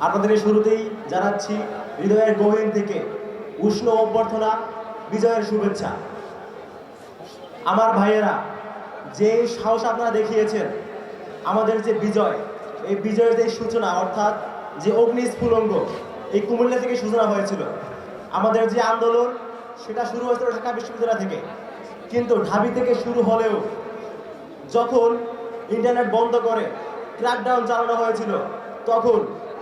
আপনাদের শুরুতেই জানাচ্ছি হৃদয়ের গহীন থেকে উষ্ণ অভ্যর্থনা, বিজয়ের শুভেচ্ছা। আমার ভাইয়েরা, যে সাহস আপনারা দেখিয়েছেন, আমাদের যে বিজয়, এই বিজয়ের যে সূচনা, অর্থাৎ যে অগ্নিস্ফুলঙ্গ এই কুমিল্লা থেকে সূচনা হয়েছিল। আমাদের যে আন্দোলন, সেটা শুরু হয়েছিল ঢাকা বিশ্ববিদ্যালয় থেকে। কিন্তু ঢাবি থেকে শুরু হলেও যখন ইন্টারনেট বন্ধ করে ক্র্যাকডাউন চালানো হয়েছিল, তখন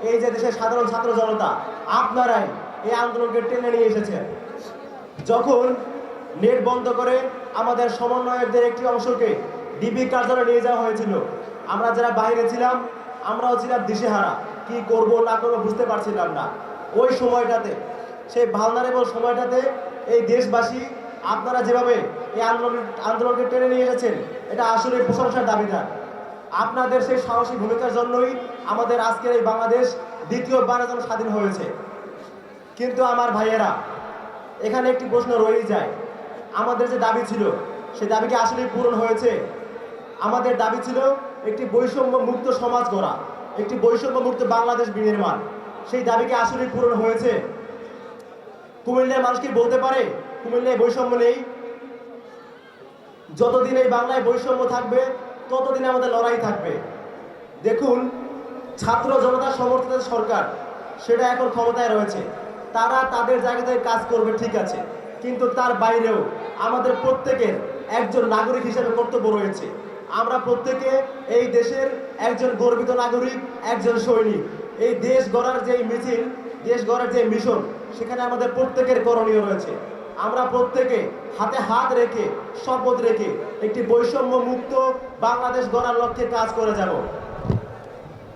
এই যে দেশের সাধারণ ছাত্র জনতা, আপনারাই এই আন্দোলনকে টেনে নিয়ে এসেছেন। যখন নেট বন্ধ করে আমাদের সমন্বয়কদের একটি অংশকে ডিবি কার্যালয়ে নিয়ে যাওয়া হয়েছিল, আমরা যারা বাইরে ছিলাম, আমরাও ছিলাম দিশেহারা। কি করব না করব বুঝতে পারছিলাম না। ওই সময়টাতে, সেই ভালনারেবল সময়টাতে এই দেশবাসী, আপনারা যেভাবে এই আন্দোলন আন্দোলনকে টেনে নিয়ে এসেছেন, এটা আসলে প্রশংসার দাবিদার। আপনাদের সেই সাহসী ভূমিকার জন্যই আমাদের আজকের এই বাংলাদেশ দ্বিতীয়বারের জন্য স্বাধীন হয়েছে। কিন্তু আমার ভাইয়েরা, এখানে একটি প্রশ্ন রয়েই যায়। আমাদের যে দাবি ছিল, সেই দাবি কি আসলে পূরণ হয়েছে? আমাদের দাবি ছিল একটি বৈষম্য মুক্ত সমাজ গড়া, একটি বৈষম্য মুক্ত বাংলাদেশ বিনির্মাণ। সেই দাবি কি আসলে পূরণ হয়েছে? কুমিল্লার মানুষ কি বলতে পারে, কুমিল্লায় বৈষম্য নেই? যতদিন এই বাংলায় বৈষম্য থাকবে ততদিন আমাদের লড়াই থাকবে? দেখুন, ছাত্র জনতা সমর্থিত সরকার, সেটা এখন ক্ষমতায় রয়েছে। তারা তাদের জায়গা থেকে কাজ করবে, ঠিক আছে। কিন্তু তার বাইরেও আমাদের প্রত্যেকের একজন নাগরিক হিসেবে কর্তব্য রয়েছে। আমরা প্রত্যেকে এই দেশের একজন গর্বিত নাগরিক, একজন সৈনিক। এই দেশ গড়ার যে মিছিল, দেশ গড়ার যে মিশন, সেখানে আমাদের প্রত্যেকের করণীয় রয়েছে। আমরা প্রত্যেকে হাতে হাত রেখে, শপথ রেখে একটি বৈষম্য মুক্ত বাংলাদেশ গড়ার লক্ষ্যে কাজ করে যাব।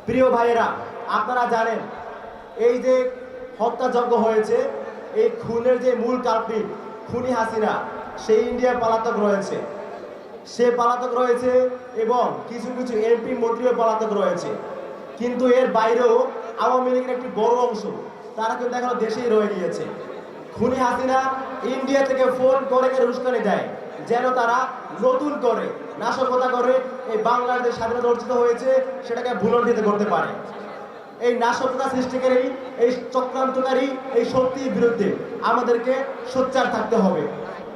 প্রিয় ভাইয়েরা, আপনারা জানেন, এই যে হত্যাযজ্ঞ হয়েছে, এই খুনের যে মূল কাল্পিক খুনি হাসিনা, সেই ইন্ডিয়ার পলাতক রয়েছে। সে পলাতক রয়েছে এবং কিছু কিছু এমপি মন্ত্রীও পলাতক রয়েছে। কিন্তু এর বাইরেও আওয়ামী লীগের একটি বড় অংশ, তারা কিন্তু এখনও দেশেই রয়ে গিয়েছে। খুনি হাসিনা ইন্ডিয়া থেকে ফোন করে করে উস্কানি দেয়, যেন তারা নতুন করে নাশকতা করে এই বাংলাদেশ স্বাধীনতা অর্জিত হয়েছে, সেটাকে ভুলণ্ঠিত করতে পারে। এই নাশকতা সৃষ্টিকারী, এই চক্রান্তকারী, এই শক্তির বিরুদ্ধে আমাদেরকে সোচ্চার থাকতে হবে।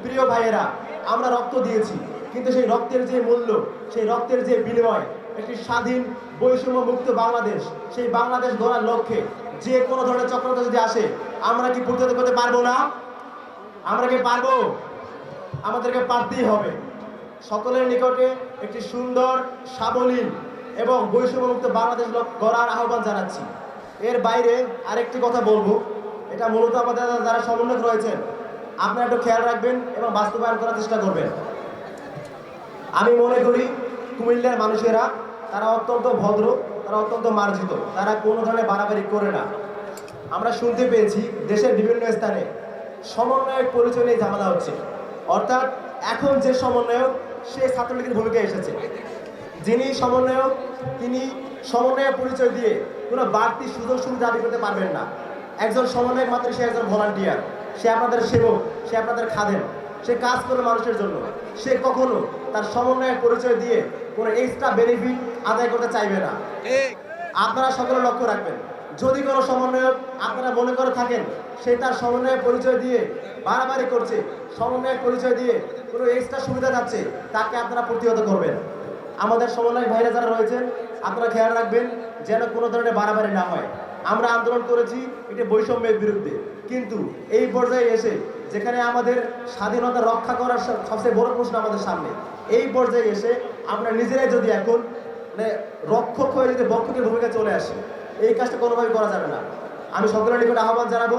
প্রিয় ভাইয়েরা, আমরা রক্ত দিয়েছি, কিন্তু সেই রক্তের যে মূল্য, সেই রক্তের যে বিনিময়, একটি স্বাধীন বৈষম্য মুক্ত বাংলাদেশ, সেই বাংলাদেশ গড়ার লক্ষ্যে যে কোনো ধরনের চক্রান্ত যদি আসে, আমরা কি প্রতিহত করতে পারব না? আমরা কি পারব? আমাদেরকে পারতেই হবে। সকলের নিকটে একটি সুন্দর, সাবলীল এবং বৈষম্যমুক্ত বাংলাদেশ গড়ার আহ্বান জানাচ্ছি। এর বাইরে আরেকটি কথা বলব। এটা মূলত আমাদের যারা সমন্বয়ক রয়েছেন, আপনারা একটু খেয়াল রাখবেন এবং বাস্তবায়ন করার চেষ্টা করবেন। আমি মনে করি কুমিল্লার মানুষেরা, তারা অত্যন্ত ভদ্র তারা অত্যন্ত মার্জিত। তারা কোনো ধরনের বাড়াবাড়ি করে না। আমরা শুনতে পেয়েছি দেশের বিভিন্ন স্থানে সমন্বয়ক পরিচয় নিয়ে ঝামেলা হচ্ছে। অর্থাৎ এখন যে সমন্বয়ক, সে ছাত্রলীগের ভূমিকায় এসেছে। যিনি সমন্বয়ক, তিনি সমন্বয়ের পরিচয় দিয়ে কোনো বাড়তি সুযোগ সুবিধা দাবি করতে পারবেন না। একজন সমন্বয়ক মাত্র সে একজন ভলান্টিয়ার। সে আপনাদের সেবক, সে আপনাদের খাদেন সে কাজ করে মানুষের জন্য। সে কখনো তার সমন্বয়ের পরিচয় দিয়ে কোনো এক্সট্রা বেনিফিট আদায় করতে চাইবে না। আপনারা সকলে লক্ষ্য রাখবেন যদি কোনো সমন্বয়ক আপনারা মনে করে থাকেন সে তার সমন্বয়ের পরিচয় দিয়ে বাড়াবাড়ি করছে সমন্বয়ের পরিচয় দিয়ে কোনো এক্সট্রা সুবিধা যাচ্ছে তাকে আপনারা প্রতিহত করবেন। আমাদের সমন্বয় ভাইরা যারা রয়েছেন আপনারা খেয়াল রাখবেন যেন কোনো ধরনের বাড়াবাড়ি না হয়। আমরা আন্দোলন করেছি, এটি বৈষম্যের বিরুদ্ধে। কিন্তু এই পর্যায়ে এসে যেখানে আমাদের স্বাধীনতা রক্ষা করার সবচেয়ে বড় প্রশ্ন আমাদের সামনে, এই পর্যায়ে এসে আমরা নিজেরাই যদি এখন মানে রক্ষক হয়ে যদি বক্ষকের ভূমিকা চলে আসে, এই কাজটা কোনোভাবে করা যাবে না। আমি সকলের নিকট আহ্বান জানাব,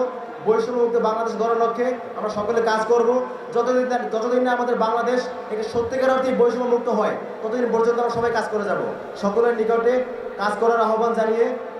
বৈষম্যমুক্ত বাংলাদেশ গড়ার লক্ষ্যে আমরা সকলে কাজ করব। যতদিন যতদিন না আমাদের বাংলাদেশ একটি সত্যিকার অর্থে বৈষম্যমুক্ত হয়, ততদিন পর্যন্ত আমরা সবাই কাজ করে যাব। সকলের নিকটে কাজ করার আহ্বান জানিয়ে